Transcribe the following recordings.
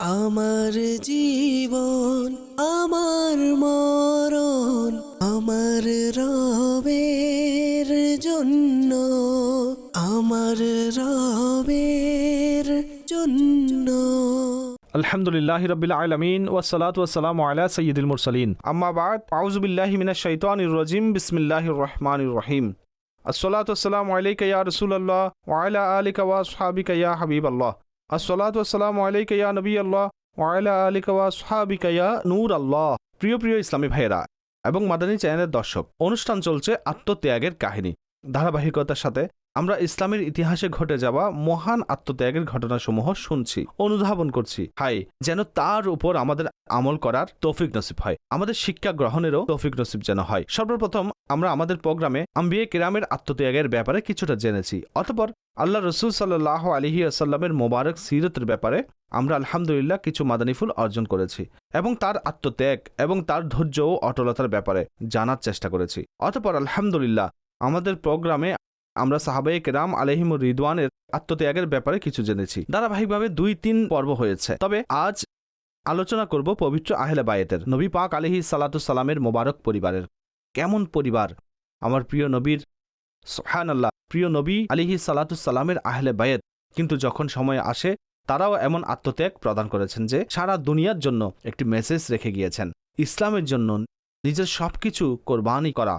আমার জীবন, আমার মরণ, আমার রবের জন্য, আমার রবের জন্য। আলহামদুলিল্লাহ রবিল আলমিন ওসলাত ওসালাম আলা সঈদুল মুরসলিন। আম্মা বাদ আউজবিল্লাহ মিনা শৈতানির রজিম বিসমিল্লাহ রহমান রহিম। আসসালাত ওসালাম আলাইকা ইয়া রসুল্লাহ ওয়ালা আলিকা ওয়া সাহাবিকা ইয়া হাবিব আল্লাহ আসসালাত ওসালাম আলাইকা ইয়া নবী আল্লাহ ওয়ালা আলিকা সাহাবিকা নূর আল্লাহ প্রিয় প্রিয় ইসলামী ভাইয়েরা এবং মাদানী চ্যানেলের দর্শক, অনুষ্ঠান চলছে আত্মত্যাগের কাহিনী। ধারাবাহিকতার সাথে আমরা ইসলামের ইতিহাসে ঘটে যাওয়া মহান আত্মত্যাগের ঘটনাসমূহ শুনছি, অনুধাবন করছি। হাই, যেন তার উপর আমাদের আমল করার তৌফিক নসিব হয়, আমাদের শিক্ষা গ্রহণেরও তৌফিক নসিব যেন হয়। সর্বপ্রথম আমরা আমাদের প্রোগ্রামে আম্বিয়ে কেরামের আত্মত্যাগের ব্যাপারে কিছুটা জেনেছি। অতপর আল্লাহ রসুল সাল্লাহ আলহি আসাল্লামের মোবারক সিরতের ব্যাপারে আমরা আলহামদুলিল্লাহ কিছু মাদানিফুল অর্জন করেছি এবং তার আত্মত্যাগ এবং তার ধৈর্য ও অটলতার ব্যাপারে জানার চেষ্টা করেছি। অতপর আলহামদুলিল্লাহ আমাদের প্রোগ্রামে আমরা সাহাবাই কেরাম আলহিমুর রিদওয়ানের আত্মত্যাগের ব্যাপারে কিছু জেনেছি। ধারাবাহিকভাবে দুই তিন পর্ব হয়েছে। তবে আজ আলোচনা করব পবিত্র আহলে বায়েতের নবী পাক আলহি সালাতুসাল্লামের মোবারক পরিবারের কেমন পরিবার? আমার প্রিয় নবীর সোহান আল্লাহ প্রিয় নবী আলিহি সালাতুসাল্লামের আহলে বায়েত কিন্তু যখন সময় আসে, তারাও এমন আত্মত্যাগ প্রদান করেছেন যে, সারা দুনিয়ার জন্য একটি মেসেজ রেখে গিয়েছেন। ইসলামের জন্য নিজের সবকিছু কোরবানি করা,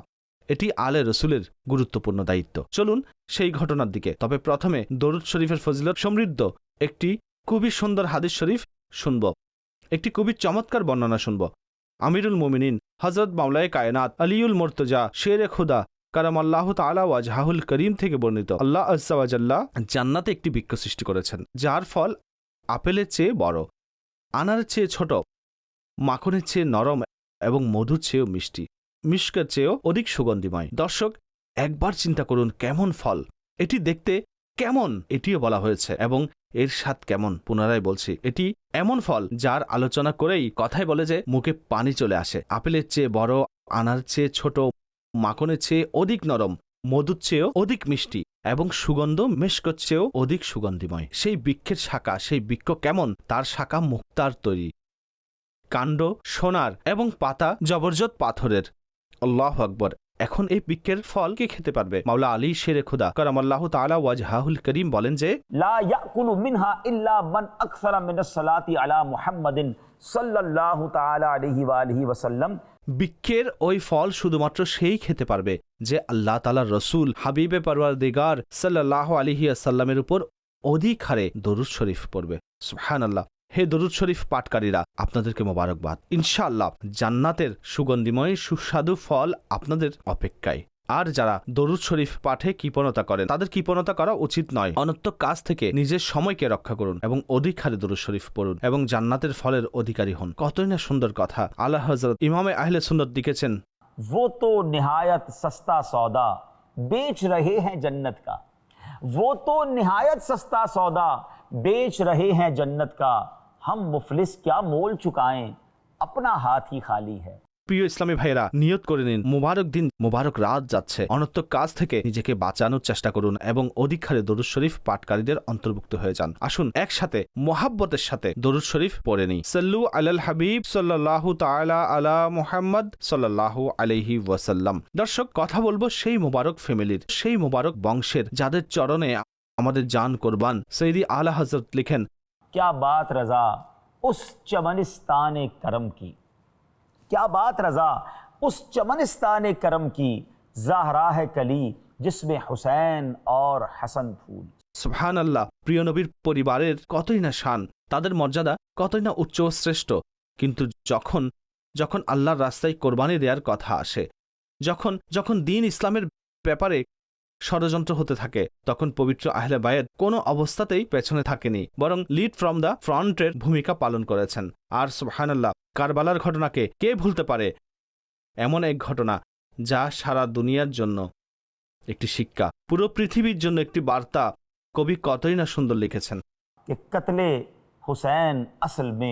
এটি আলে রসুলের গুরুত্বপূর্ণ দায়িত্ব। চলুন সেই ঘটনার দিকে। তবে প্রথমে দরুদ শরীফের ফজিলত সমৃদ্ধ একটি খুবই সুন্দর হাদিস শরীফ শুনব। একটি খুবই চমৎকার বর্ণনা শুনব। আমিরুল মুমিনিন হজরত মাওলায় কায়নাত আলিউল মোর্তজা শের খুদা কারাম আল্লাহ তালা ওয়াজহাহুল করিম থেকে বর্ণিত। আল্লাহ আজ্জাওয়াজাল্লাহ জান্নাতে একটি বৃক্ষ সৃষ্টি করেছেন, যার ফল আপেলের চেয়ে বড়, আনারের চেয়ে ছোট, মাখনের চেয়ে নরম এবং মধুর চেয়েও মিষ্টি, মিষ্কের চেয়েও অধিক সুগন্ধিময়। দর্শক, একবার চিন্তা করুন কেমন ফল, এটি দেখতে কেমন এটিও বলা হয়েছে এবং এর স্বাদ কেমন, পুনরায় বলছি, এটি এমন ফল যার আলোচনা করেই কথায় বলে যে মুখে পানি চলে আসে। আপেলের চেয়ে বড়, আনার চেয়ে ছোট, মাখনের চেয়ে অধিক নরম, মধুর চেয়েও অধিক মিষ্টি এবং সুগন্ধ মেশকর চেয়েও অধিক সুগন্ধিময়। সেই বৃক্ষের শাখা, সেই বৃক্ষ কেমন? তার শাখা মুক্তার তৈরি। কাণ্ড, সোনার এবং পাতা জবরজত পাথরের। আল্লাহ আকবর। এখন এই বৃক্ষের ফল কে খেতে পারবে? মাওলা আলী শেরে খুদা। কারণ আল্লাহ তাআলা ওয়াজহাহুল করিম বলেন যে লা ইয়াকুলু মিনহা ইল্লা মান আকসারা মিনাস সালাতি আলা মুহাম্মাদিন সাল্লাল্লাহু তাআলা আলাইহি ওয়া আলিহি ওয়াসাল্লাম। বৃক্ষের ওই ফল শুধুমাত্র সেই খেতে পারবে যে আল্লাহ তালা রসুল হাবিবে পারওয়ার দিগার সাল্লাহ আলহিয়াসাল্লামের উপর অধিক হারে দরুদ শরীফ পড়বে। সুহান আল্লাহ হে দরুদ শরীফ পাটকারীরা আপনাদেরকে মোবারকবাদ ইনশাআল্লাহ জান্নাতের সুগন্ধিময় সুস্বাদু ফল আপনাদের অপেক্ষায় আর যারা দরুদ শরীফ পাঠে কৃপণতা করেন তাদের কৃপণতা করা উচিত নয় অনত্য কাজ থেকে নিজের সময়কে রক্ষা করুন এবং অধিক হারে দরুদ শরীফ পড়ুন এবং জান্নাতের ফলের অধিকারী হন কতই না সুন্দর কথা আল্লাহ হজরত ইমামে আহলে সুন্দর লিখেছেন वो तो निहायत सस्ता सौदा बेच रहे हैं जन्नत का वो तो निहायत सस्ता सौदा बेच रहे हैं जन्नत का हम मुफलिस क्या मोल चुकाएं अपना हाथ ही खाली है প্রিয় ইসলামী ভাইয়েরা নিয়ত করে নিন মোবারক দিন মোবারক রাত যাচ্ছে অনর্থ কাজ থেকে নিজেকে বাঁচানোর চেষ্টা করুন এবং অধিক হারে দরুদ শরীফ পাঠকারীদের অন্তর্ভুক্ত হয়ে যান আসুন একসাথে মোহাব্বতের সাথে দরুদ শরীফ পড়ে নিই সাল্লু আলাল হাবিব সাল্লাল্লাহু তাআলা আলা মুহাম্মদ সাল্লাল্লাহু আলাইহি ওয়াসাল্লাম দর্শক কথা বলবো সেই মোবারক ফ্যামিলির সেই মোবারক বংশের যাদের চরণে আমাদের জান কোরবান সৈদি আলা হজরত লিখেন क्या बात रजा उस चमनिस्तान करम की क्या बात रजा उस चमनिस्तान करम की जहरा है कली जिसमें हुसैन और हसन फूल সুবহান আল্লাহ প্রিয় নবীর পরিবারের কতই না শান তাদের মর্যাদা কতই না উচ্চ ও শ্রেষ্ঠ কিন্তু যখন যখন আল্লাহর রাস্তায় কোরবানি দেওয়ার কথা আসে যখন যখন দিন ইসলামের ব্যাপারে ষড়যন্ত্র হতে থাকে তখন পবিত্র আহলে বায়েদ কোনো অবস্থাতেই পেছনে থাকেনি বরং লিড ফ্রম দ্য ফ্রন্টের ভূমিকা পালন করেছেন। আর সোহানাল্লাহ কারবালার ঘটনাকে কে ভুলতে পারে? এমন এক ঘটনা যা সারা দুনিয়ার জন্য একটি শিক্ষা। পুরো পৃথিবীর জন্য একটি বার্তা কবি কতই না সুন্দর লিখেছেন। হুসেন আসল মে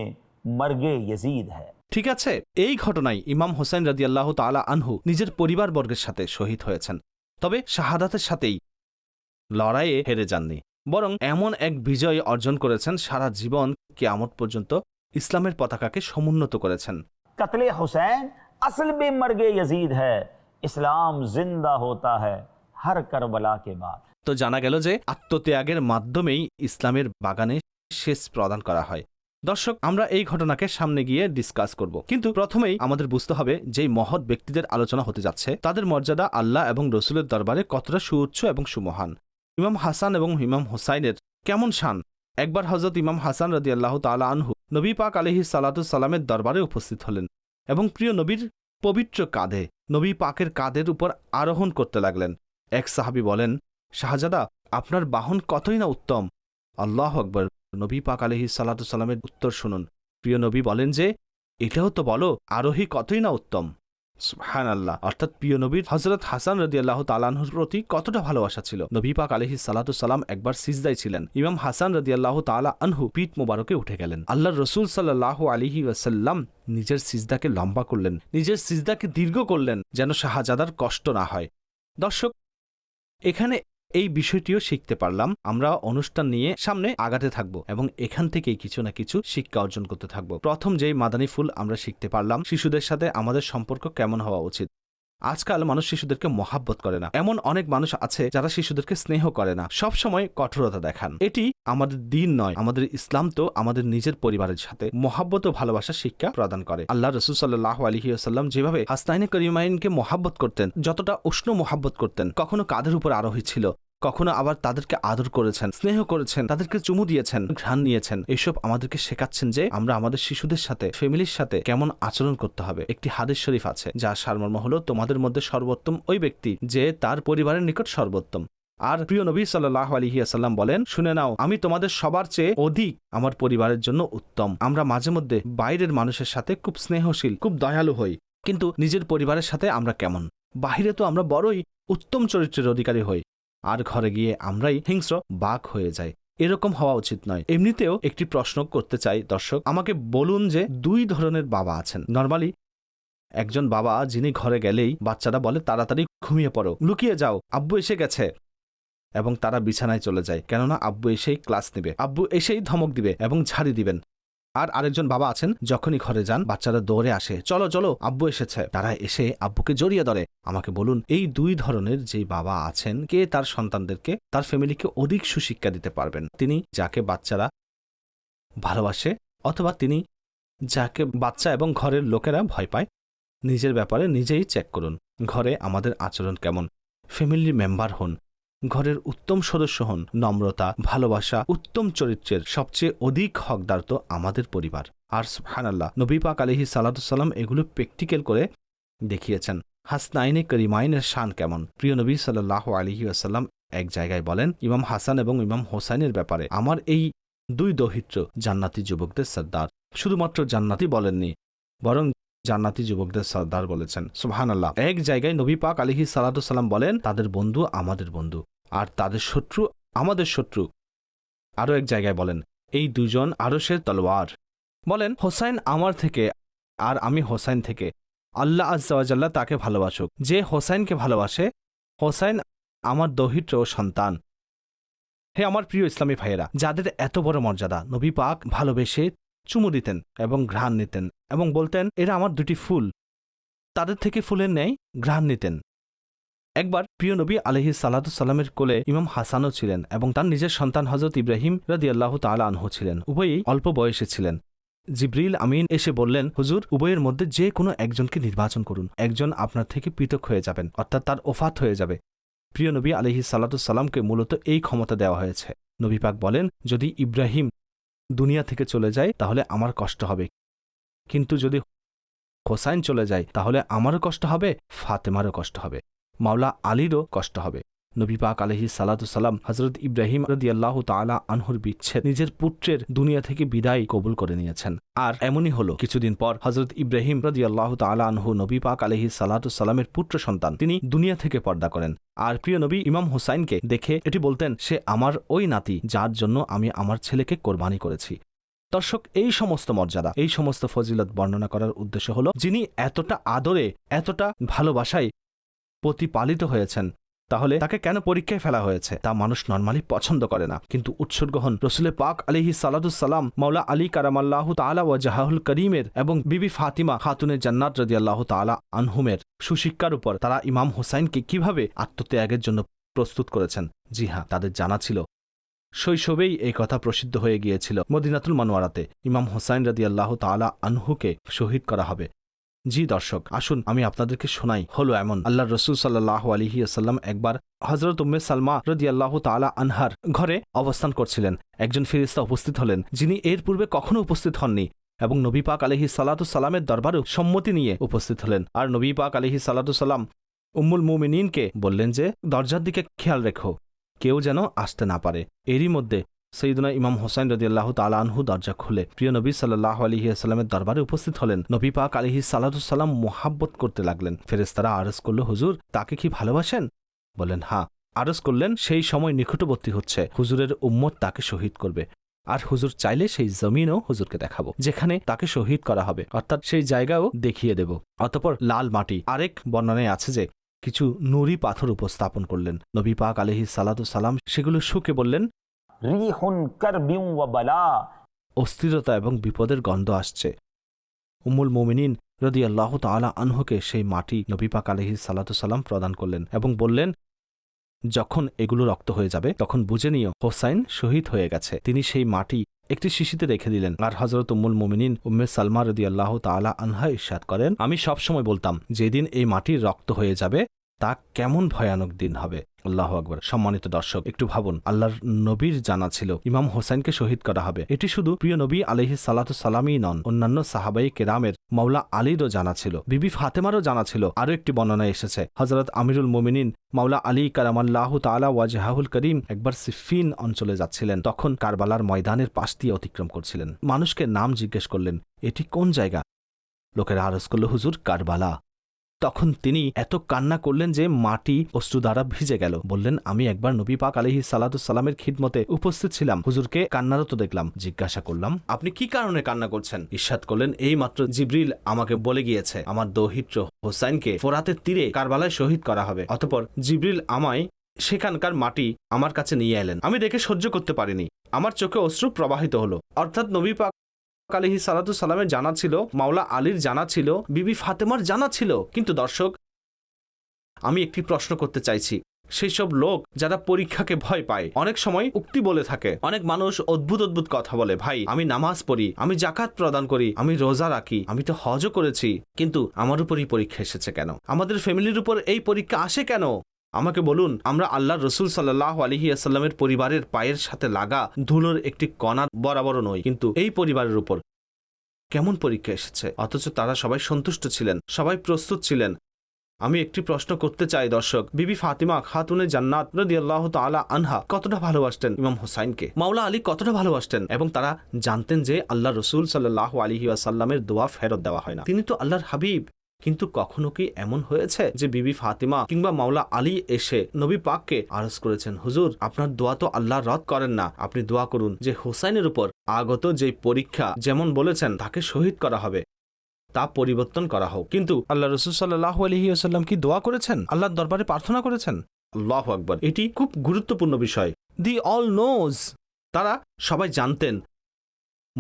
মর্গে ইয়াজিদ ঠিক আছে এই ঘটনায় ইমাম হোসেন রাজিয়াল্লাহ তালা আনহু নিজের পরিবারবর্গের সাথে শহীদ হয়েছেন। তবে শাহাদাতের সাথেই লড়াইয়ে হেরে যাননি। বরং এমন এক বিজয় অর্জন করেছেন সারা জীবন কেয়ামত পর্যন্ত ইসলামের পতাকাকে সমুন্নত করেছেন। কাতলে হোসেন আসল বে মর্গে ইয়াজিদ হ্যায় ইসলাম জিন্দা হোতা হ্যায় হর কারবালা কে বাদ। তো জানা গেল যে আত্মত্যাগের মাধ্যমেই ইসলামের বাগানে শেষ প্রদান করা হয়। দর্শক, আমরা এই ঘটনাকে সামনে গিয়ে ডিসকাস করব। কিন্তু প্রথমেই আমাদের বুঝতে হবে যেই মহৎ ব্যক্তিদের আলোচনা হতে যাচ্ছে, তাদের মর্যাদা আল্লাহ এবং রসুলের দরবারে কতটা সুউচ্চ এবং সুমহান। ইমাম হাসান এবং ইমাম হোসাইনের কেমন শান? একবার হজরত ইমাম হাসান রদি আল্লাহ তালা আনহু নবী পাক আলহি সালাতু সালামের দরবারে উপস্থিত হলেন এবং প্রিয় নবীর পবিত্র কাঁধে, নবী পাকের কাঁধের উপর আরোহণ করতে লাগলেন। এক সাহাবী বলেন, শাহজাদা, আপনার বাহন কতই না উত্তম? আল্লাহ আকবর। নবী পাক আলহি সাল্লামের উত্তর শুনুন। প্রিয় নবী বলেন যে, এটাও তো বলো, আরোহী কতই না উত্তম? হ্যান আল্লাহ অর্থাৎ প্রিয় নবীর হজরত হাসান রদি আল্লাহ তালানহুর প্রতি কতটা ভালোবাসা ছিল। নবী পাক আলহি সালাম একবার সিজদাই ছিলেন। ইমাম হাসান রদি আল্লাহ তালা আনহু পিঠ মোবারকে উঠে গেলেন। আল্লাহ রসুল সাল্লাহ আলিহি ওয়াসাল্লাম নিজের সিজদাকে লম্বা করলেন, নিজের সিজদাকে দীর্ঘ করলেন, যেন শাহজাদার কষ্ট না হয়। দর্শক, এখানে এই বিষয়টিও শিখতে পারলাম। আমরা অনুষ্ঠান নিয়ে সামনে আগাতে থাকব এবং এখান থেকেই কিছু না কিছু শিক্ষা অর্জন করতে থাকব। প্রথম যেই মাদানী ফুল আমরা শিখতে পারলাম, শিশুদের সাথে আমাদের সম্পর্ক কেমন হওয়া উচিত? আজকাল মানুষ শিশুদেরকে মহাব্বত করে না। এমন অনেক মানুষ আছে যারা শিশুদেরকে স্নেহ করে না। সব সময় কঠোরতা দেখান। এটি আমাদের দিন নয়, আমাদের ইসলাম তো আমাদের নিজের পরিবারের সাথে মহাব্বত ও ভালোবাসার শিক্ষা প্রদান করে। আল্লাহ রসুল সাল্লাহ আলহি আসাল্লাম যেভাবে হাসনাইনে করিমাইনকে মহাব্বত করতেন, যতটা উষ্ণ মহাব্বত করতেন, কখনো কাদের উপর আরোহী ছিল। কখনো আবার তাদেরকে আদর করেছেন, স্নেহ করেছেন, তাদেরকে চুমু দিয়েছেন, ঘ্রাণ নিয়েছেন। এসব আমাদেরকে শেখাচ্ছেন যে আমরা আমাদের শিশুদের সাথে, ফ্যামিলির সাথে কেমন আচরণ করতে হবে। একটি হাদিস শরীফ আছে, যা সারমর্ম হলো, তোমাদের মধ্যে সর্বোত্তম ওই ব্যক্তি যে তার পরিবারের নিকট সর্বোত্তম। আর প্রিয় নবী সাল্লাহ আলহিয়াসাল্লাম বলেন, শুনে নাও, আমি তোমাদের সবার চেয়ে অধিক আমার পরিবারের জন্য উত্তম। আমরা মাঝে মধ্যে বাইরের মানুষের সাথে খুব স্নেহশীল, খুব দয়ালু হই। কিন্তু নিজের পরিবারের সাথে আমরা কেমন? বাহিরে তো আমরা বড়ই উত্তম চরিত্রের অধিকারী হই। আর ঘরে গিয়ে আমরাই হিংস্র বাঘ হয়ে যাই। এরকম হওয়া উচিত নয়। এমনিতেও একটি প্রশ্ন করতে চাই, দর্শক। আমাকে বলুন যে দুই ধরনের বাবা আছেন। নর্মালি একজন বাবা যিনি ঘরে গেলেই বাচ্চারা বলে, তাড়াতাড়ি ঘুমিয়ে পড়ো। লুকিয়ে যাও। আব্বু এসে গেছে। এবং তারা বিছানায় চলে যায়। কেননা আব্বু এসেই ক্লাস নেবে। আব্বু এসেই ধমক দিবে এবং ঝাড়ি দিবেন। আর আরেকজন বাবা আছেন, যখনই ঘরে যান, বাচ্চারা দৌড়ে আসে, চলো চলো, আব্বু এসেছে। তারা এসে আব্বুকে জড়িয়ে ধরে। আমাকে বলুন, এই দুই ধরনের যে বাবা আছেন, কে তার সন্তানদেরকে, তার ফ্যামিলিকে অধিক সুশিক্ষা দিতে পারবেন? তিনি যাকে বাচ্চারা ভালোবাসে অথবা তিনি যাকে বাচ্চা এবং ঘরের লোকেরা ভয় পায়, নিজের ব্যাপারে নিজেই চেক করুন। ঘরে আমাদের আচরণ কেমন? ফ্যামিলির মেম্বার হন ঘরের উত্তম সদস্য হন নম্রতা, ভালোবাসা, উত্তম চরিত্রের সবচেয়ে অধিক হকদার তো আমাদের পরিবার। আর সুবহানাল্লাহ, নবী পাক আলহি সাল্লাম এগুলো প্র্যাকটিক্যাল করে দেখিয়েছেন। হাসনাইনে করিমাইনের শান কেমন? প্রিয় নবী সাল্লাহ আলহি আসাল্লাম এক জায়গায় বলেন, ইমাম হাসান এবং ইমাম হোসাইনের ব্যাপারে আমার এই দুই দহিত্র জান্নাতি যুবকদের সর্দার শুধুমাত্র জান্নাতি বলেননি, বরং জান্নাতি যুবকদের সর্দার বলেছেন। সুবহান আল্লাহ এক জায়গায় নবী পাক আলিহি সালাম বলেন, তাদের বন্ধু আমাদের বন্ধু, আর তাদের শত্রু আমাদের শত্রু। আরও এক জায়গায় বলেন, এই দুজন আরশের তলোয়ার। বলেন, হোসাইন আমার থেকে, আর আমি হোসাইন থেকে। আল্লাহ আজ্জাওয়াজাল্লাহ তাকে ভালোবাসুক। যে হোসাইনকে ভালোবাসে, হোসাইন আমার দহিত্র ও সন্তান। হে আমার প্রিয় ইসলামী ভাইয়েরা, যাদের এত বড় মর্যাদা, নবী পাক ভালোবেসে চুমু দিতেন এবং ঘ্রাণ নিতেন এবং বলতেন, এরা আমার দুটি ফুল। তাদের থেকে ফুলের ন্যায় ঘ্রাণ নিতেন। একবার প্রিয় নবী আলহি সাল্লামের কোলে ইমাম হাসানও ছিলেন এবং তার নিজের সন্তান হজরত ইব্রাহিম রাদি আল্লাহ তালা আনহু ছিলেন। উভয়ই অল্প বয়সে ছিলেন। জিব্রিল আমিন এসে বললেন, হুজুর, উভয়ের মধ্যে যে কোনো একজনকে নির্বাচন করুন। একজন আপনার থেকে পৃথক হয়ে যাবেন, অর্থাৎ তার ওফাত হয়ে যাবে। প্রিয় নবী আলহি সাল্লাতুসাল্লামকে মূলত এই ক্ষমতা দেওয়া হয়েছে। নবী পাক বলেন, যদি ইব্রাহিম দুনিয়া থেকে চলে যায়, তাহলে আমার কষ্ট হবে। কিন্তু যদি হোসাইন চলে যায়, তাহলে আমারও কষ্ট হবে, ফাতেমারও কষ্ট হবে। মাওলা আলীরও কষ্ট হবে। নবী পাক আলহি সালাম হজরত ইব্রাহিম রদি আল্লাহ তালা আনহুর বিচ্ছেদ নিজের পুত্রের দুনিয়া থেকে বিদায় কবুল করে নিয়েছেন। আর এমনই হলো কিছুদিন পর হজরত ইব্রাহিম রদি আল্লাহ তালা আনহু নবী পাক আলহি সালামের পুত্র সন্তান তিনি দুনিয়া থেকে পর্দা করেন। আর প্রিয় নবী ইমাম হুসাইনকে দেখে এটি বলতেন, সে আমার ওই নাতি, যার জন্য আমি আমার ছেলেকে কোরবানি করেছি। দর্শক, এই সমস্ত মর্যাদা, এই সমস্ত ফজিলত বর্ণনা করার উদ্দেশ্য হল যিনি এতটা আদরে, এতটা ভালোবাসায় প্রতিপালিত হয়েছেন তাহলে তাকে কেন পরীক্ষায় ফেলা হয়েছে? তা মানুষ নর্মালি পছন্দ করে না। কিন্তু উৎসর্গহন রসুলের পাক আলিহি সালাদুসাল্লাম মাওলা আলী কারামাল্লাহ তালা ও জাহাহুল করিমের এবং বিবি ফাতিমা খাতুনের জান্নাত রদি আল্লাহ তালা আনহুমের সুশিক্ষার উপর তারা ইমাম হোসাইনকে কীভাবে আত্মত্যাগের জন্য প্রস্তুত করেছেন? জি হ্যাঁ তাদের জানা ছিল। শৈশবেই এই কথা প্রসিদ্ধ হয়ে গিয়েছিল মদিনাতুল মানোয়ারাতে। ইমাম হোসাইন রাদি আল্লাহ তালা আনহুকে শহীদ করা হবে। জি দর্শক, আসুন আমি আপনাদেরকে শোনাই। হলো এমন। আল্লাহ রসুল সাল্লাহ আলহি আসাল্লাম একবার হজরত উম্মে সালমা রদি আল্লাহ তালা আনহার ঘরে অবস্থান করছিলেন। একজন ফিরিস্তা উপস্থিত হলেন, যিনি এর পূর্বে কখনো উপস্থিত হননি এবং নবী পাক আলহি সালাতু সালামের দরবারেও সম্মতি নিয়ে উপস্থিত হলেন। আর নবী পাক আলহি সালাতু সালাম উম্মুল মুমিনিনকে বললেন যে, দরজার দিকে খেয়াল রেখো, কেউ যেন আসতে না পারে। এরই মধ্যে সৈদুনা ইমাম হোসাইন রদি আল্লাহ তালানহু দরজা খুলে। প্রিয় নবী সাল্লাহ আলহি আসাল্লামের দরবারে উপস্থিত হলেন। নবী পাক আলহি সাল্লাম মোহাব্বত করতে লাগলেন। ফেরেস্তারা আরজ করল, হুজুর, তাকে কি ভালোবাসেন? বলেন হ্যাঁ। আরজ করলেন, সেই সময় নিকটবর্তী হচ্ছে। হুজুরের উম্মত তাকে শহীদ করবে। আর হুজুর চাইলে সেই জমিনও হুজুরকে দেখাবো, যেখানে তাকে শহীদ করা হবে। অর্থাৎ সেই জায়গাও দেখিয়ে দেব। অতপর লাল মাটি, আরেক বর্ণনায় আছে যে, কিছু নুরি পাথর উপস্থাপন করলেন। নবী পাক আলহি সালাতু সালাম সেগুলো শুকে বললেন ওয়া বালা। অস্থিরতা এবং বিপদের গন্ধ আসছে। উমুল মোমিনিন রদি আল্লাহ তালা আনহকে সেই মাটি নবীপাক আলহি সালাম প্রদান করলেন এবং বললেন, যখন এগুলো রক্ত হয়ে যাবে, তখন বুঝে নিও, হোসাইন শহীদ হয়ে গেছে। তিনি সেই মাটি একটি শিশিতে রেখে দিলেন। আর হজরত উম্মুল মোমিনিন উম্মে সালমা রদি আল্লাহ তালা আনহা ইস্বাদ করেন, আমি সবসময় বলতাম, যেদিন এই মাটির রক্ত হয়ে যাবে, তা কেমন ভয়ানক দিন হবে। আল্লাহ আকবর। সম্মানিত দর্শক, একটু ভাবুন, আল্লাহর নবীর জানা ছিল, ইমাম হোসেনকে শহীদ করা হবে। এটি শুধু প্রিয় নবী আলহি সালাতু সালামই নন, অন্যান্য সাহাবাই কেরামের মাওলা আলীরও জানা ছিল। বিবি ফাতেমারও জানা ছিল, আরও একটি বর্ণনায় এসেছে। হজরত আমিরুল মোমিনিন মাওলা আলী কারামাল্লাহ তালা ওয়াজহাহুল করিম একবার সিফিন অঞ্চলে যাচ্ছিলেন। তখন কারবালার ময়দানের পাশ দিয়ে অতিক্রম করছিলেন। মানুষকে নাম জিজ্ঞেস করলেন, এটি কোন জায়গা? লোকেরা আরজ করল, হুজুর, কারবালা। তখন তিনি এত কান্না করলেন যে মাটি অশ্রু দ্বারা ভিজে গেল। বললেন, আমি একবার নবী পাক আলহি সালাতুসাল্লামের খিদমতে উপস্থিত ছিলাম। হুজুরকে কান্নারত দেখলাম। জিজ্ঞাসা করলাম, আপনি কি কারণে কান্না করছেন? ইস্বাদ করলেন এই মাত্র জিব্রিল আমাকে বলে গিয়েছে, আমার দৌহিত্র হোসাইনকে ফোরাতের তীরে কারবালায় শহীদ করা হবে। অতপর জিব্রিল আমায় সেখানকার মাটি আমার কাছে নিয়ে এলেন। আমি দেখে সহ্য করতে পারিনি। আমার চোখে অশ্রু প্রবাহিত হলো। অর্থাৎ নবী পাক আলিহি সালাতু সালামের জানা ছিল, মাওলা আলীর জানা ছিল, বিবি ফাতেমার জানা ছিল। কিন্তু দর্শক, আমি একটি প্রশ্ন করতে চাইছি। সেই সব লোক যারা পরীক্ষাকে ভয় পায়, অনেক সময় উক্তি বলে থাকে। অনেক মানুষ অদ্ভুত অদ্ভুত কথা বলে, ভাই, আমি নামাজ পড়ি, আমি জাকাত প্রদান করি, আমি রোজা রাখি, আমি তো হজও করেছি। কিন্তু আমার উপরই পরীক্ষা এসেছে কেন? আমাদের ফ্যামিলির উপর এই পরীক্ষা আসে কেন? আমাকে বলুন, আমরা আল্লাহ রসুল সাল্লাহ আলহি আসাল্লামের পরিবারের পায়ের সাথে লাগা ধুলোর একটি কণা বরাবরও নই কিন্তু এই পরিবারের উপর কেমন পরীক্ষা এসেছে? অথচ তারা সবাই সন্তুষ্ট ছিলেন, সবাই প্রস্তুত ছিলেন। আমি একটি প্রশ্ন করতে চাই, দর্শক। বিবি ফাতিমা খাতুনে জান্নাত রদি আল্লাহ তালা আনহা কতটা ভালোবাসতেন ইমাম হোসাইনকে? মাওলা আলী কতটা ভালোবাসতেন? এবং তারা জানতেন যে আল্লাহ রসুল সাল্লাহ আলহি আসাল্লামের দোয়া ফেরত দেওয়া হয় না। তিনি তো আল্লাহর হাবিব। কিন্তু কখনো কি এমন হয়েছে যে বিবি ফাতিমা কিংবা মাওলা আলী এসে নবী পাককে আরজ করেছেন? হুজুর, আপনার দোয়া তো আল্লাহ রদ করেন না। আপনি দোয়া করুন যে হোসাইনের উপর আগত যে পরীক্ষা যেমন বলেছেন, তাকে শহীদ করা হবে, তা পরিবর্তন করা হোক। কিন্তু আল্লাহ রসুল সাল্লাহ আলহি আসাল্লাম কি দোয়া করেছেন? আল্লাহর দরবারে প্রার্থনা করেছেন? আল্লাহ আকবর। এটি খুব গুরুত্বপূর্ণ বিষয়। The all knows. তারা সবাই জানতেন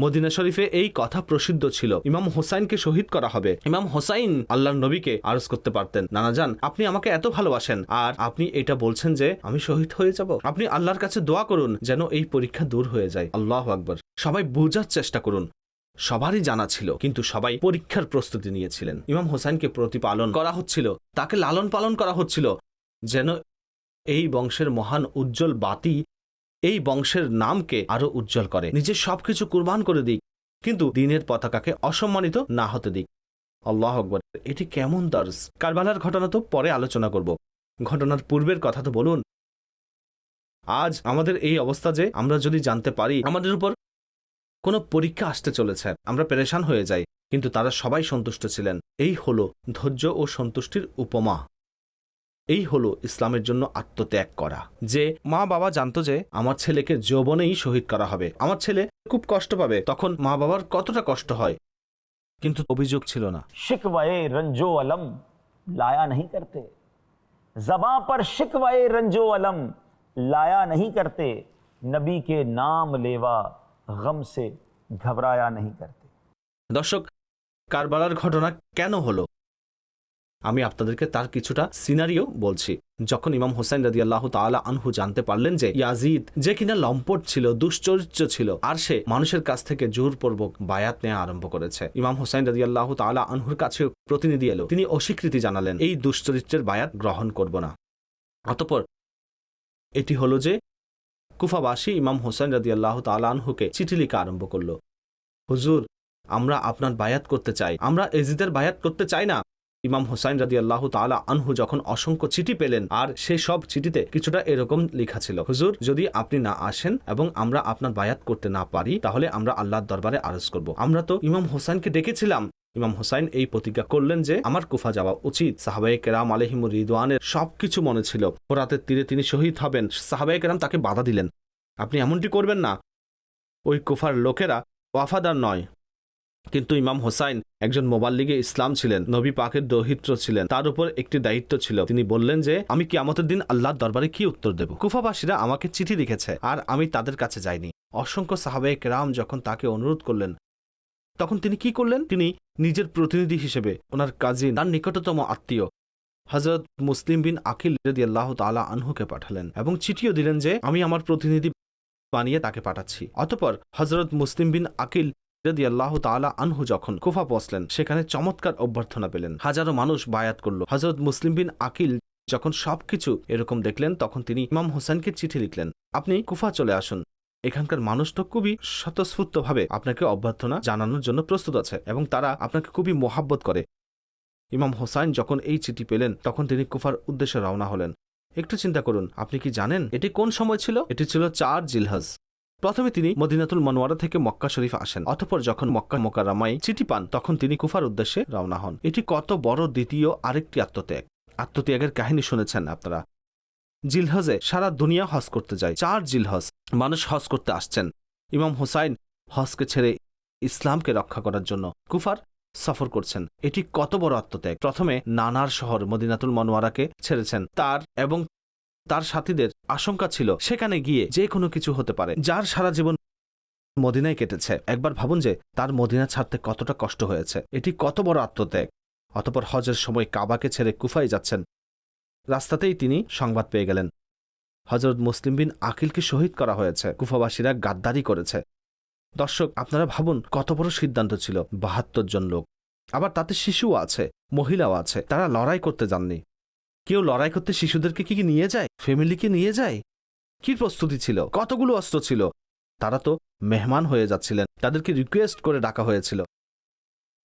মদিনা শরীফে এই কথা প্রসিদ্ধ ছিল। ইমাম হোসাইনকে শহীদ করা হবে। ইমাম হোসাইন আল্লাহর নবীকে আরজ করতে পারতেন। নানা যান আপনি আমাকে এত ভালোবাসেন। আর আপনি এটা বলছেন যে আমি শহীদ হয়ে যাব। আপনি আল্লাহর কাছে দোয়া করুন যেন এই পরীক্ষা দূর হয়ে যায়। আল্লাহ আকবর। সবাই বোঝার চেষ্টা করুন। সবারই জানা ছিল, কিন্তু সবাই পরীক্ষার প্রস্তুতি নিয়েছিলেন। ইমাম হোসাইনকে প্রতিপালন করা হচ্ছিল, তাকে লালন পালন করা হচ্ছিল, যেন এই বংশের মহান উজ্জ্বল বাতি এই বংশের নামকে আরও উজ্জ্বল করে। নিজের সবকিছু কুরবান করে দিক, কিন্তু দিনের পতাকাকে অসম্মানিত না হতে দিক। আল্লাহ আকবর। এটি কেমন দর্জ? কারবালার ঘটনা তো পরে আলোচনা করব। ঘটনার পূর্বের কথা তো বলুন। আজ আমাদের এই অবস্থা যে, আমরা যদি জানতে পারি, আমাদের উপর কোনো পরীক্ষা আসতে চলেছে। আমরা পেরেশান হয়ে যাই, কিন্তু তারা সবাই সন্তুষ্ট ছিলেন। এই হলো ধৈর্য ও সন্তুষ্টির উপমা। এই হলো ইসলামের জন্য আত্মত্যাগ করা যে মা বাবা জানতো যে আমার ছেলেকে যৌবনেই শহীদ করা হবে আমার ছেলে খুব কষ্ট পাবে তখন মা বাবার কতটা কষ্ট হয় কিন্তু অভিযোগ ছিল না शिकवे रंजो अलम लाया नहीं करते जबां पर शिकवाए रंजो अलम लाया नहीं करते नबी के नाम लेवा गम से घबराया नहीं करते দর্শক কারবালার ঘটনা কেন হলো আমি আপনাদেরকে তার কিছুটা সিনারিও বলছি। যখন ইমাম হোসেন রাজি আল্লাহ তালা আনহু জানতে পারলেন যে ইয়াজিদ যে কিনা লম্পট ছিল দুশ্চরিত্র ছিল, আর সে মানুষের কাছ থেকে জোরপূর্বক বায়াত নেওয়া আরম্ভ করেছে। ইমাম হোসেন রাজি আল্লাহ তালা আনহুর কাছে প্রতিনিধি এলো। তিনি অস্বীকৃতি জানালেন, এই দুশ্চরিত্রের বায়াত গ্রহণ করব না। অতপর এটি হলো যে কুফাবাসী ইমাম হোসেন রাজি আল্লাহ তালা আনহুকে চিঠি লিখা আরম্ভ করল। হুজুর, আমরা আপনার বায়াত করতে চাই। আমরা এজিদের বায়াত করতে চাই না। ইমাম হোসাইন রাদি আল্লাহ তালা আনহু যখন অসংখ্য চিঠি পেলেন, আর সেই সব চিঠিতে কিছুটা এরকম লেখা ছিল, হুজুর, যদি আপনি না আসেন এবং আমরা আপনার বায়াত করতে না পারি, তাহলে আমরা আল্লাহর দরবারে আরজ করব। আমরা তো ইমাম হোসাইনকে ডেকেছিলাম। ইমাম হোসাইন এই প্রতিজ্ঞা করলেন যে, আমার কুফা যাওয়া উচিত। সাহাবাই কেরাম আলহিম রিদওয়ানের সবকিছু মনে ছিল। ফোরাতের তীরে তিনি শহীদ হবেন। সাহাবাই কেরাম তাকে বাধা দিলেন। আপনি এমনটি করবেন না। ওই কুফার লোকেরা ওয়াফাদার নয়। কিন্তু ইমাম হোসাইন একজন মোবাল্লিগে ইসলাম ছিলেন, নবী পাকের দৌহিত্র ছিলেন, তার উপর একটি দায়িত্ব ছিল। তিনি বললেন যে, আমি কিয়ামতের দিন আল্লাহর দরবারে কি উত্তর দেব? কুফাবাসীরা আমাকে চিঠি লিখেছে আর আমি তাদের কাছে যাইনি। অসংখ্য সাহাবে কেরাম যখন তাকে অনুরোধ করলেন, তখন তিনি কি করলেন? তিনি নিজের প্রতিনিধি হিসেবে ওনার কাজিন তার নিকটতম আত্মীয় হজরত মুসলিম বিন আকিল রদি আল্লাহ তালা আনহুকে পাঠালেন এবং চিঠিও দিলেন যে, আমি আমার প্রতিনিধি বানিয়ে তাকে পাঠাচ্ছি। অতপর হজরত মুসলিম বিন আকিল রদি আল্লাহ তালা আনহু যখন কুফা পৌঁছলেন, সেখানে চমৎকার অভ্যর্থনা পেলেন। হাজারো মানুষ বায়াত করল। হজরত মুসলিম বিন আকিল যখন সবকিছু এরকম দেখলেন, তখন তিনি ইমাম হোসেনকে চিঠি লিখলেন, আপনি কুফা চলে আসুন। এখানকার মানুষ তো খুবই স্বতঃস্ফূর্তভাবে আপনাকে অভ্যর্থনা জানানোর জন্য প্রস্তুত আছে এবং তারা আপনাকে খুবই মোহাব্বত করে। ইমাম হোসাইন যখন এই চিঠি পেলেন, তখন তিনি কুফার উদ্দেশ্যে রওনা হলেন। একটু চিন্তা করুন, আপনি কি জানেন এটি কোন সময় ছিল? এটি ছিল চার জিলহজ। প্রথমে তিনি মদিনাতুল মনোয়ারা থেকে মক্কা শরীফ আসেন। অতপর যখন মক্কা মোকারামাই চিঠি পান, তখন তিনি কুফার উদ্দেশ্যে রওনা হন। এটি কত বড় দ্বিতীয় আরেকটি আত্মত্যাগ। আত্মত্যাগের কাহিনী শুনেছেন আপনারা। জিলহজে সারা দুনিয়া হজ করতে যায়। চার জিলহজ মানুষ হজ করতে আসছেন। ইমাম হুসাইন হজকে ছেড়ে ইসলামকে রক্ষা করার জন্য কুফার সফর করছেন। এটি কত বড় আত্মত্যাগ। প্রথমে নানার শহর মদিনাতুল মনোয়ারাকে ছেড়েছেন। তার এবং তার সাথীদের আশঙ্কা ছিল সেখানে গিয়ে যে কোনো কিছু হতে পারে, যার সারা জীবন মদিনায় কেটেছে। একবার ভাবুন যে তার মদিনা ছাড়তে কতটা কষ্ট হয়েছে। এটি কত বড় আত্মত্যাগ। অতপর হজের সময় কাবাকে ছেড়ে কুফাই যাচ্ছেন। রাস্তাতেই তিনি সংবাদ পেয়ে গেলেন। হজরত মুসলিম বিন আকিলকে শহীদ করা হয়েছে। কুফাবাসীরা গাদ্দারি করেছে। দর্শক, আপনারা ভাবুন কত বড় সিদ্ধান্ত ছিল। বাহাত্তর জন লোক। আবার তাতে শিশুও আছে, মহিলাও আছে। তারা লড়াই করতে যাননি। কেউ লড়াই করতে শিশুদেরকে কি কি নিয়ে যায়? ফ্যামিলিকে নিয়ে যায়? কি প্রস্তুতি ছিল? কতগুলো অস্ত্র ছিল? তারা তো মেহমান হয়ে যাচ্ছিলেন। তাদেরকে রিকোয়েস্ট করে ডাকা হয়েছিল।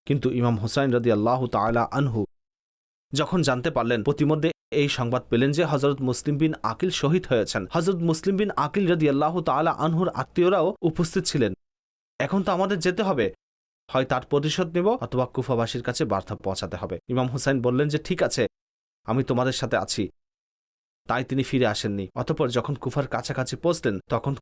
কিন্তু ইমাম হুসাইন রদি আল্লাহ তালা আনহু যখন জানতে পারলেন প্রতিমধ্যে এই সংবাদ পেলেন যে হজরত মুসলিম বিন আকিল শহীদ হয়েছেন। হজরত মুসলিম বিন আকিল রদি আল্লাহ তালা আনহুর আত্মীয়রাও উপস্থিত ছিলেন। এখন তো আমাদের যেতে হবে। হয় তার প্রতিশোধ নেব অথবা কুফাবাসীর কাছে বার্তা পৌঁছাতে হবে। ইমাম হুসাইন বললেন যে, ঠিক আছে। আমি তোমাদের সাথে আছি। তাই তিনি ফিরে আসেননি। অতপর যখন কুফার কাছাকাছি পৌঁছলেন, তখন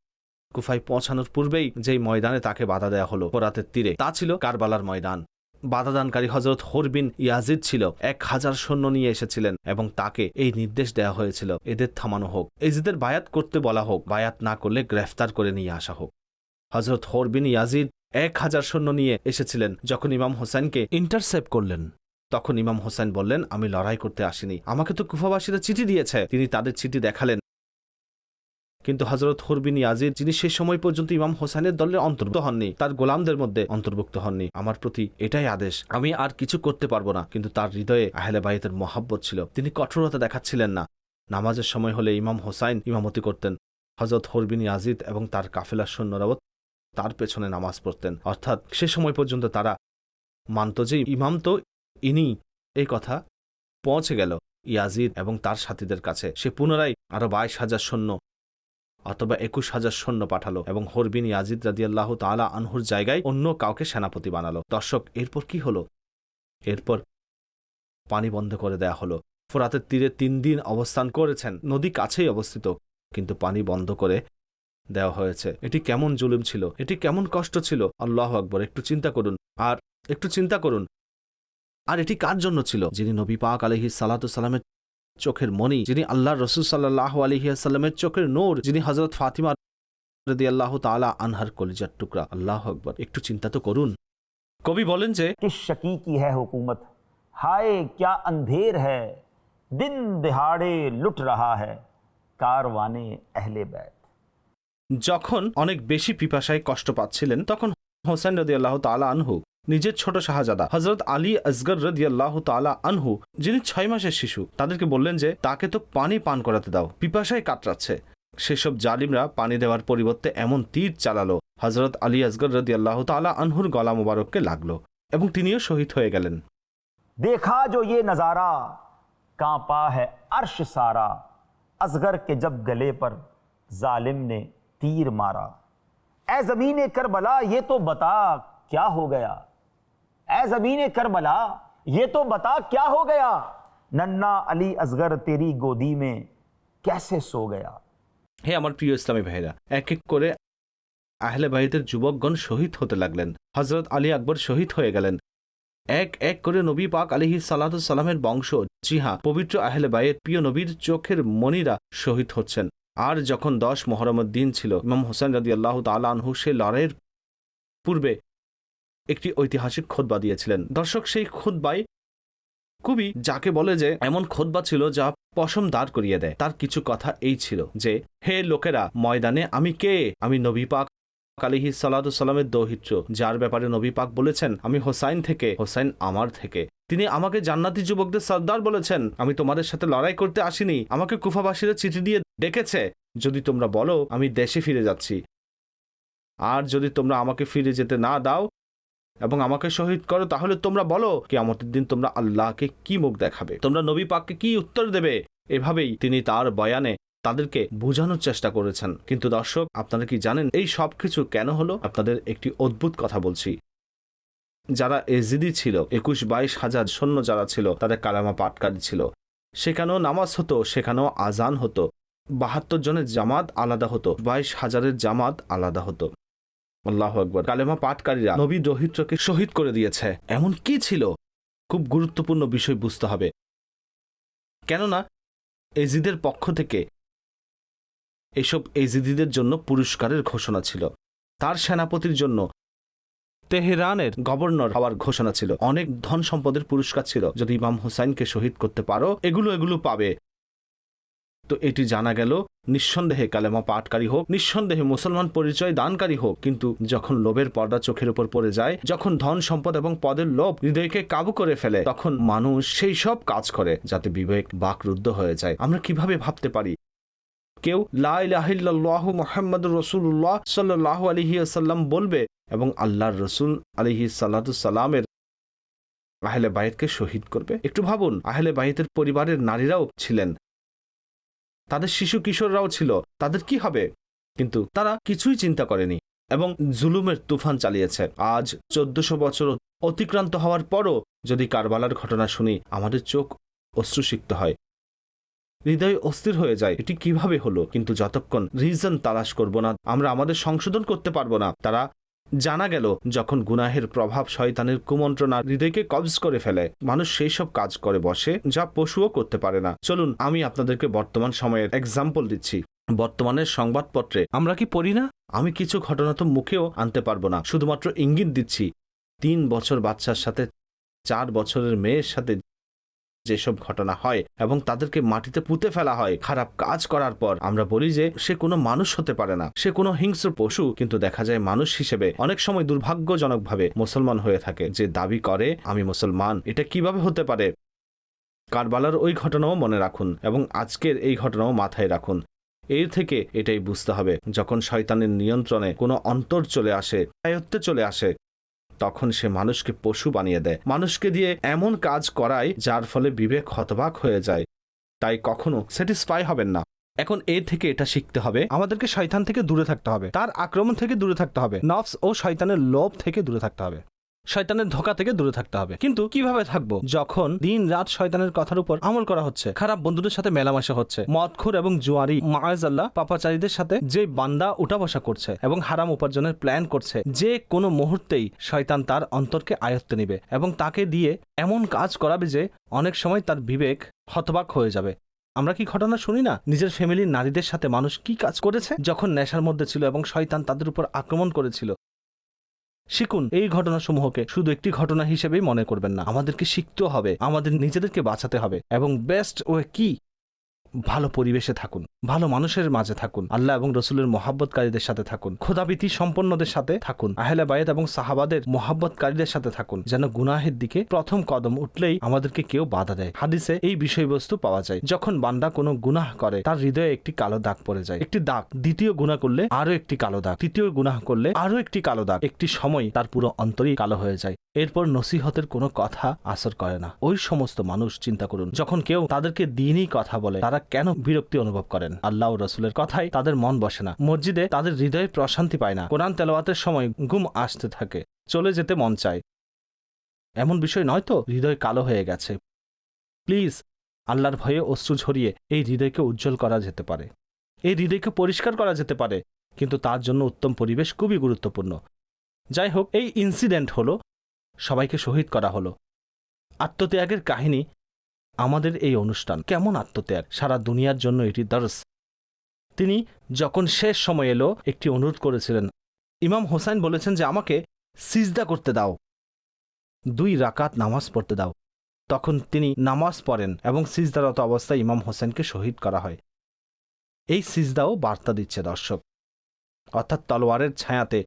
কুফায় পৌঁছানোর পূর্বেই যেই ময়দানে তাকে বাধা দেওয়া হলো ফোরাতের তীরে, তা ছিল কারবালার ময়দান। বাধাদানকারী হজরত হরবিন ইয়াজিদ ছিল, এক হাজার সৈন্য নিয়ে এসেছিলেন এবং তাকে এই নির্দেশ দেওয়া হয়েছিল, এদের থামানো হোক। এজিদের বায়াত করতে বলা হোক, বায়াত না করলে গ্রেফতার করে নিয়ে আসা হোক। হজরত হরবিন ইয়াজিদ এক হাজার সৈন্য নিয়ে এসেছিলেন, যখন ইমাম হোসেনকে ইন্টারসেপ্ট করলেন। তখন ইমাম হোসেন বললেন, আমি লড়াই করতে আসিনি। আমাকে তো কুফাবাসীরা চিঠি দিয়েছে। তিনি তাদের চিঠি দেখালেন। কিন্তু হজরত হরবিন ইয়াজিদ, যিনি সেই সময় পর্যন্ত ইমাম হোসেনের দলের অন্তর্ভুক্ত হননি, তার গোলামদের মধ্যে অন্তর্ভুক্ত হননি। আমার প্রতি এটাই আদেশ। আমি আর কিছু করতে পারব না। কিন্তু তার হৃদয়ে আহলে বাইতের মহাব্বত ছিল। তিনি কঠোরতা দেখাচ্ছিলেন না। নামাজের সময় হলে ইমাম হোসাইন ইমামতি করতেন। হজরত হরবিন ইয়াজিদ এবং তার কাফেলার সৈন্যরাও তার পেছনে নামাজ পড়তেন। অর্থাৎ সে সময় পর্যন্ত তারা মানত যে ইমাম তো ইনি এই কথা পৌঁছে গেল ইয়াজিদ এবং তার সাথীদের কাছে। সে পুনরায় আরও বাইশ হাজার সৈন্য অথবা একুশ হাজার সৈন্য পাঠালো এবং হরবিন ইয়াজিদ রাদিয়াল্লাহ তালা আনহুর জায়গায় অন্য কাউকে সেনাপতি বানালো। দর্শক, এরপর কি হলো? এরপর পানি বন্ধ করে দেয়া হলো। ফোরাতের তীরে তিন দিন অবস্থান করেছেন। নদী কাছেই অবস্থিত, কিন্তু পানি বন্ধ করে দেওয়া হয়েছে। এটি কেমন জুলুম ছিল? এটি কেমন কষ্ট ছিল? আল্লাহ আকবর, একটু চিন্তা করুন। আর একটু চিন্তা করুন। আর এটি কার জন্য ছিল? যিনি নবী পাক আলহি সালামের চোখের মনি যিনি আল্লাহ রসুল সাল্লাহ আলহিহাসাল্লামের চোখের নোর যিনি হজরত ফাতিমা রদি আল্লাহ তালা আনহার কলিজার টুকরা। আল্লাহ আকবর। একটু চিন্তা তো করুন। কবি বলেন যে কি হ্যাঁ হুকুমত? হায় ক্যা অন্ধের হ্যাঁ দিন দেহাড়ে লুট রাহা হ্যাঁ কারওয়ানে আহলে ব্যাত যখন অনেক বেশি পিপাসায় কষ্ট পাচ্ছিলেন তখন হোসেন রদি আল্লাহ তালা আনহুক নিজের ছোট শাহজাদা হজরত আলী আসগর রদি আল্লাহ তালা আনহু যিনি ছয় মাসের শিশু তাদেরকে বললেন যে তাকে তো পানি পান করাতে দাও পিপাসায় কাতরাচ্ছে সেসব জালিমরা পানি দেওয়ার পরিবর্তে এমন তীর চালালো হজরত আলী আসগর রদি আল্লাহ তালা আনহুর গলা মোবারককে লাগলো এবং তিনিও শহীদ হয়ে গেলেন देखा जो ये नजारा कांपा है अर्श सारा असगर के जब गले पर जालिम ने तीर मारा ए जमीन करबला ये तो बता क्या हो गया ए जमीन करबला ये तो बता क्या हो गया नन्ना अली असगर तेरी गोदी में कैसे सो गया হে আমার প্রিয় ইসলামী ভাইরা এক এক করে আহলে বাইতের যুবকগণ শহীদ হতে লাগলেন হজরত আলী আকবর শহীদ হয়ে গেলেন এক এক করে নবী পাক আলিহি সালামের বংশ জি হ্যাঁ পবিত্র আহলে বাইত প্রিয় নবীর চোখের মনিরা শহীদ হচ্ছেন আর যখন দশ মহরমের দিন ছিল ইমাম হোসেন রাদি আল্লাহ তালানহু সে লড়াইয়ের পূর্বে একটি ঐতিহাসিক খোদবা দিয়েছিলেন। দর্শক, সেই খোদবাই খুবই যাকে বলে যে, এমন খোদবা ছিল যা পশম দাঁড় করিয়ে দেয়। তার কিছু কথা এই ছিল যে, হে লোকেরা, ময়দানে আমি কে? আমি নবী পাক আলিহি সালামের দৌহিত্র, যার ব্যাপারে নবী পাক বলেছেন, আমি হোসাইন থেকে, হোসাইন আমার থেকে। তিনি আমাকে জান্নাতি যুবকদের সর্দার বলেছেন, আমি তোমাদের সাথে লড়াই করতে আসিনি, আমাকে কুফাবাসীরা চিঠি দিয়ে ডেকেছে। যদি তোমরা বলো, আমি দেশে ফিরে যাচ্ছি। আর যদি তোমরা আমাকে ফিরে যেতে না দাও এবং আমাকে শহীদ করো, তাহলে তোমরা বলো, কেয়ামতের দিন তোমরা আল্লাহকে কি মুখ দেখাবে? তোমরা নবী পাককে কি উত্তর দেবে? এভাবেই তিনি তার বয়ানে তাদেরকে বোঝানোর চেষ্টা করেছেন। কিন্তু দর্শক, আপনারা কি জানেন এই সব কিছু কেন হলো? আপনাদের একটি অদ্ভুত কথা বলছি। যারা এজিদি ছিল, একুশ বাইশ হাজার সৈন্য যারা ছিল, তাদের কালামা পাটকারী ছিল। সেখানেও নামাজ হতো, সেখানেও আজান হতো। বাহাত্তর জনের জামাত আলাদা হতো, বাইশ হাজারের জামাত আলাদা হতো। আল্লাহ আকবর। কালেমা পাটকারীরা নবী দহিত্রকে শহীদ করে দিয়েছে। এমন কি ছিল? খুব গুরুত্বপূর্ণ বিষয় বুঝতে হবে। কেননা, এজিদের পক্ষ থেকে এসব এজিদিদের জন্য পুরস্কারের ঘোষণা ছিল। তার সেনাপতির জন্য তেহরানের গভর্নর হওয়ার ঘোষণা ছিল। অনেক ধন সম্পদের পুরস্কার ছিল। যদি ইমাম হুসাইনকে শহীদ করতে পারো, এগুলো এগুলো পাবে। তো এটি জানা গেল নিঃসন্দেহে কালেমা পাঠকারী হোক, নিঃসন্দেহে মুসলমান পরিচয় দানকারী হোক, কিন্তু যখন লোভের পর্দা চোখের উপর পড়ে যায়, যখন ধন, সম্পদ এবং পদের লোভ হৃদয়কে কাবু করে ফেলে, তখন মানুষ সেই সব কাজ করে যাতে বিবেক বাকরুদ্ধ হয়ে যায়। আমরা কীভাবে ভাবতে পারি? কেউ লাহ মোহাম্মদ রসুল্লাহ সাল্লাহ আলহি আসাল্লাম বলবে এবং আল্লাহর রসুল আলহি সাল্লামের আহলে বাইতকে শহীদ করবে? একটু ভাবুন, আহলে বাইতের পরিবারের নারীরাও ছিলেন। তাদের শিশু কিশোররাও ছিল, তাদের কি হবে? কিন্তু তারা কিছুই চিন্তা করেনি এবং জুলুমের তুফান চালিয়েছে। আজ চোদ্দশো বছর অতিক্রান্ত হওয়ার পরও যদি কারবালার ঘটনা শুনি, আমাদের চোখ অশ্রুসিক্ত হয়। হৃদয় অস্থির হয়ে যায়, এটি কীভাবে হলো? কিন্তু যতক্ষণ রিজন তালাশ করব না, আমরা আমাদের সংশোধন করতে পারব না। তারা জানা গেল, যখন গুনাহের প্রভাব শয়তানের কুমন্ত্রণা হৃদয়কে কবজ করে ফেলে, মানুষ সেই সব কাজ করে বসে, যা পশুও করতে পারে না। চলুন, আমি আপনাদেরকে বর্তমান সময়ের এক্সাম্পল দিচ্ছি। বর্তমানের সংবাদপত্রে আমরা কি পড়ি না? আমি কিছু ঘটনা তো মুখেও আনতে পারব না। শুধুমাত্র ইঙ্গিত দিচ্ছি, তিন বছর বাচ্চার সাথে, চার বছরের মেয়ের সাথে যেসব ঘটনা হয় এবং তাদেরকে মাটিতে পুঁতে ফেলা হয়, খারাপ কাজ করার পর। আমরা বলি যে, সে কোনো মানুষ হতে পারে না। সে কোনো হিংস্র পশু, কিন্তু দেখা যায় মানুষ হিসেবে অনেক সময় দুর্ভাগ্যজনকভাবে মুসলমান হয়ে থাকে যে দাবি করে, আমি মুসলমান, এটা কীভাবে হতে পারে? কারবালার ওই ঘটনাও মনে রাখুন এবং আজকের এই ঘটনাও মাথায় রাখুন। এর থেকে এটাই বুঝতে হবে, যখন শয়তানের নিয়ন্ত্রণে কোনো অন্তর চলে আসে আয়ত্তে চলে আসে তখন সে মানুষকে পশু বানিয়ে দেয়। মানুষকে দিয়ে এমন কাজ করায়, যার ফলে বিবেক হতবাক হয়ে যায়। তাই কখনো স্যাটিসফাই হবেন না। এখন এ থেকে এটা শিখতে হবে, আমাদেরকে শয়তান থেকে দূরে থাকতে হবে। তার আক্রমণ থেকে দূরে থাকতে হবে। নফস ও শয়তানের লোভ থেকে দূরে থাকতে হবে। শয়তানের ধোকা থেকে দূরে থাকতে হবে। কিন্তু কীভাবে থাকব? যখন দিন রাত শয়তানের কথার উপর আমল করা হচ্ছে, খারাপ বন্ধুদের সাথে মেলামেশা হচ্ছে, মদখোর এবং জুয়ারি, মায়াজাল্লাহ, পাপাচারীদের সাথে যে বান্দা উঠা বসা করছে এবং হারাম উপার্জনের প্ল্যান করছে, যে কোনো মুহূর্তেই শয়তান তার অন্তরকে আয়ত্তে নিবে এবং তাকে দিয়ে এমন কাজ করাবে যে অনেক সময় তার বিবেক হতবাক হয়ে যাবে। আমরা কি ঘটনা শুনি না? নিজের ফ্যামিলির নারীদের সাথে মানুষ কি কাজ করেছে? যখন নেশার মধ্যে ছিল এবং শয়তান তাদের উপর আক্রমণ করেছিল শিখুন, এই ঘটনাসমূহকে শুধু একটি ঘটনা হিসেবেই মনে করবেন না। আমাদেরকে শিখতে হবে, আমাদের নিজেদেরকে বাঁচাতে হবে এবং বেস্ট ওয়ে কি? ভালো পরিবেশে থাকুন, ভালো মানুষের মাঝে থাকুন, আল্লাহ এবং রসুলের মহাব্বতকারীদের সাথে থাকুন খোদাবিতি সম্পন্নদের সাথে থাকুন, আহলে বায়েত এবং সাহাবাদের মহাব্বতকারীদের সাথে থাকুন, যেন গুনাহের দিকে প্রথম কদম উঠলেই আমাদেরকে কেউ বাধা দেয়। হাদিসে এই বিষয়বস্তু পাওয়া যায়, যখন বান্দা কোনো গুনাহ করে, তার হৃদয়ে একটি কালো দাগ পড়ে যায়। একটি দাগ, দ্বিতীয় গুনাহ করলে আরও একটি কালো দাগ, তৃতীয় গুনাহ করলে আরও একটি কালো দাগ। একটি সময় তার পুরো অন্তরই কালো হয়ে যায়। এরপর নসিহতের কোনো কথা আসর করে না। ওই সমস্ত মানুষ চিন্তা করুন, যখন কেউ তাদেরকে দিনই কথা বলে, তারা কেন বিরক্তি অনুভব করেন? আল্লাহ রসুলের কথাই তাদের মন বসে না। মসজিদে তাদের হৃদয়ে প্রশান্তি পায় না। কোরআন তেলাওয়াতের সময় ঘুম আসতে থাকে। চলে যেতে মন চায়। এমন বিষয় নয় তো? হৃদয় কালো হয়ে গেছে। প্লিজ, আল্লাহর ভয়ে অশ্রু ঝরিয়ে এই হৃদয়কে উজ্জ্বল করা যেতে পারে। এই হৃদয়কে পরিষ্কার করা যেতে পারে। কিন্তু তার জন্য উত্তম পরিবেশ খুবই গুরুত্বপূর্ণ। যাই হোক, এই ইনসিডেন্ট হলো, সবাইকে শহীদ করা হলো। আত্মত্যাগের কাহিনী আমাদের এই অনুষ্ঠান কেমন আত্মত্যাগ? সারা দুনিয়ার জন্য এটি দর্শ তিনি যখন শেষ সময় এলো, একটি অনুরোধ করেছিলেন, ইমাম হোসাইন বলেছেন যে আমাকে সিজদা করতে দাও। দুই রাকাত নামাজ পড়তে দাও। তখন তিনি নামাজ পড়েন এবং সিজদারত অবস্থায় ইমাম হোসেনকে শহীদ করা হয়। এই সিজদাও বার্তা দিচ্ছে দর্শক। অর্থাৎ তলোয়ারের ছায়াতে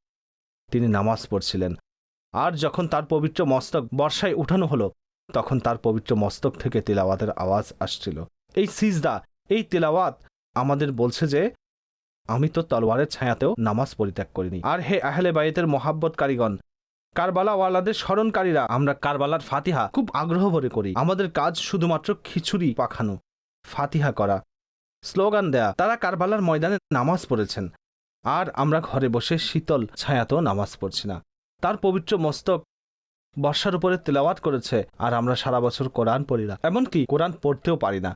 তিনি নামাজ পড়ছিলেন। আর যখন তার পবিত্র মস্তক বর্ষায় উঠানো হলো তখন তার পবিত্র মস্তক থেকে তিলাওয়াতের আওয়াজ আসছিল। এই সিজদা, এই তিলাওয়াত আমাদের বলছে যে, আমি তো তলোয়ারের ছায়াতেও নামাজ পরিত্যাগ করিনি। আর হে আহলে বাইতের মহাব্বত কারিগণ কারবালাওয়ালাদের স্মরণকারীরা, আমরা কারবালার ফাতিহা খুব আগ্রহ ভরে করি। আমাদের কাজ শুধুমাত্র খিচুড়ি পাখানো, ফাতিহা করা, স্লোগান দেয়া। তারা কারবালার ময়দানে নামাজ পড়েছেন। আর আমরা ঘরে বসে শীতল ছায়াতেও নামাজ পড়ছি না। তার পবিত্র মস্তক বর্ষার উপরে তেলাওয়াত করেছে, আর আমরা সারা বছর কোরআন পড়ি না। এমনকি কোরআন পড়তেও পারি না।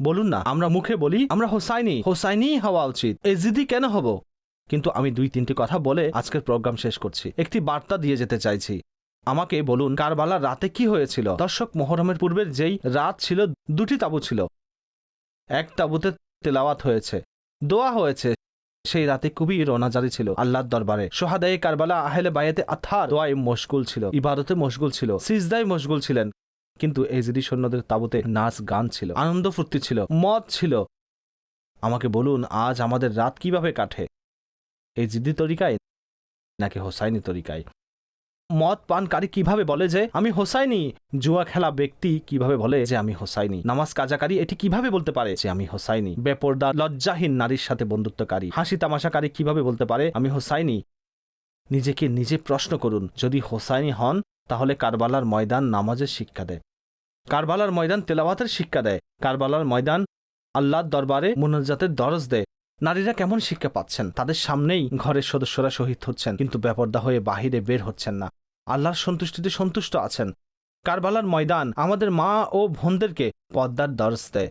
বলুন না, আমরা মুখে বলি, আমরা হোসাইনি হোসাইনি হওয়া উচিত। এজিদি কেন হব? কিন্তু আমি দুই তিনটি কথা বলে আজকের প্রোগ্রাম শেষ করছি। একটি বার্তা দিয়ে যেতে চাইছি। আমাকে বলুন কারবালার রাতে কি হয়েছিল? দর্শক, মোহরমের পূর্বের যেই রাত ছিল, দুটি তাবু ছিল। এক তাবুতে তেলাওয়াত হয়েছে, দোয়া হয়েছে সেই রাতে খুবই রোনাজারি ছিল আল্লাহর দরবারে। সোহাদাই কারবালা আহেলে বায়াতে আথার দোয়ায় মশগুল ছিল, ইবাদতে মশগুল ছিল, সিজদায় মশগুল ছিলেন। কিন্তু এজিডি সৈন্যদের তাবুতে নাচ গান ছিল, আনন্দ ফুর্তি ছিল, মদ ছিল। আমাকে বলুন, আজ আমাদের রাত কীভাবে কাটে? এই জিদ্দি তরিকায় নাকি হোসাইনি তরিকায়? মদ পানকারী কীভাবে বলে যে আমি হোসাইনি? জুয়া খেলা ব্যক্তি কীভাবে বলে যে আমি হোসাইনি? নামাজ কাজাকারী এটি কীভাবে বলতে পারে যে আমি হোসাইনি? বেপরদা, লজ্জাহীন নারীর সাথে বন্ধুত্বকারী। হাসি তামাশাকারী কীভাবে বলতে পারে, আমি হোসাইনি? নিজেকে নিজে প্রশ্ন করুন, যদি হোসাইনি হন, তাহলে কারবালার ময়দান নামাজের শিক্ষা দেয়। কারবালার ময়দান তেলাওয়াতের শিক্ষা দেয়। কারবালার ময়দান আল্লাহর দরবারে মুনাজাতের দরজ দেয়। নারীরা কেমন শিক্ষা পাচ্ছেন? তাদের সামনেই ঘরের সদস্যরা শহীদ হচ্ছেন, কিন্তু বেপর্দা হয়ে বাহিরে বের হচ্ছেন না। আল্লাহর সন্তুষ্টিতে সন্তুষ্ট আছেন। কারবালার ময়দান আমাদের মা ও বোনদেরকে পদ্মার দরজ দেয়।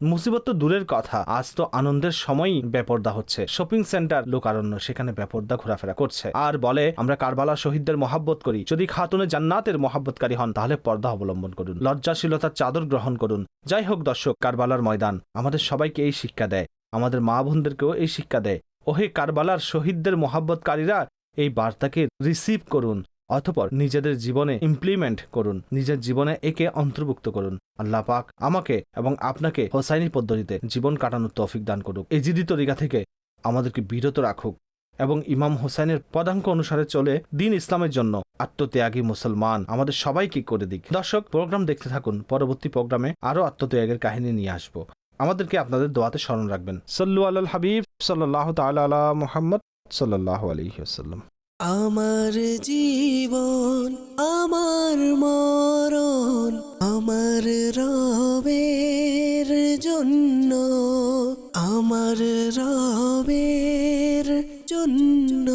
মুসিবত তো দূরের কথা, আজ তো আনন্দের সময়ই বেপর্দা হচ্ছে। শপিং সেন্টার লোকারণ্য, সেখানে বেপর্দা ঘোরাফেরা করছে। আর বলে, আমরা কারবালা শহীদদের মহাব্বত করি। যদি খাতুনে জান্নাতের মহাব্বতকারী হন, তাহলে পর্দা অবলম্বন করুন। লজ্জাশীলতার চাদর গ্রহণ করুন। যাই হোক দর্শক, কারবালার ময়দান আমাদের সবাইকে এই শিক্ষা দেয়। আমাদের মা বোনদেরকেও এই শিক্ষা দেয়। ওহে কারবালার শহীদদের মহাব্বতকারীরা, এই বার্তাকে রিসিভ করুন অথপর নিজেদের জীবনে ইমপ্লিমেন্ট করুন, নিজের জীবনে একে অন্তর্ভুক্ত করুন। আল্লাহ পাক আমাকে এবং আপনাকে হোসাইনি পদ্ধতিতে জীবন কাটানোর তৌফিক দান করুক। এই জিদি তরিকা থেকে আমাদেরকে বিরত রাখুক এবং ইমাম হোসাইনের পদাঙ্ক অনুসারে চলে দিন ইসলামের জন্য আত্মত্যাগী মুসলমান আমাদের সবাইকে করে দিক। দর্শক প্রোগ্রাম দেখতে থাকুন। পরবর্তী প্রোগ্রামে আরও আত্মত্যাগের কাহিনী নিয়ে আসব। আমাদেরকে আপনাদের দোয়াতে স্মরণ রাখবেন। সল্লু আল হাবিব সাল্লাহ তালা আলা মোহাম্মদ সাল্লাহ আলহিহাসাল্লাম আমার জীবন আমার মরণ আমার রবের জন্য আমার রবের জন্য।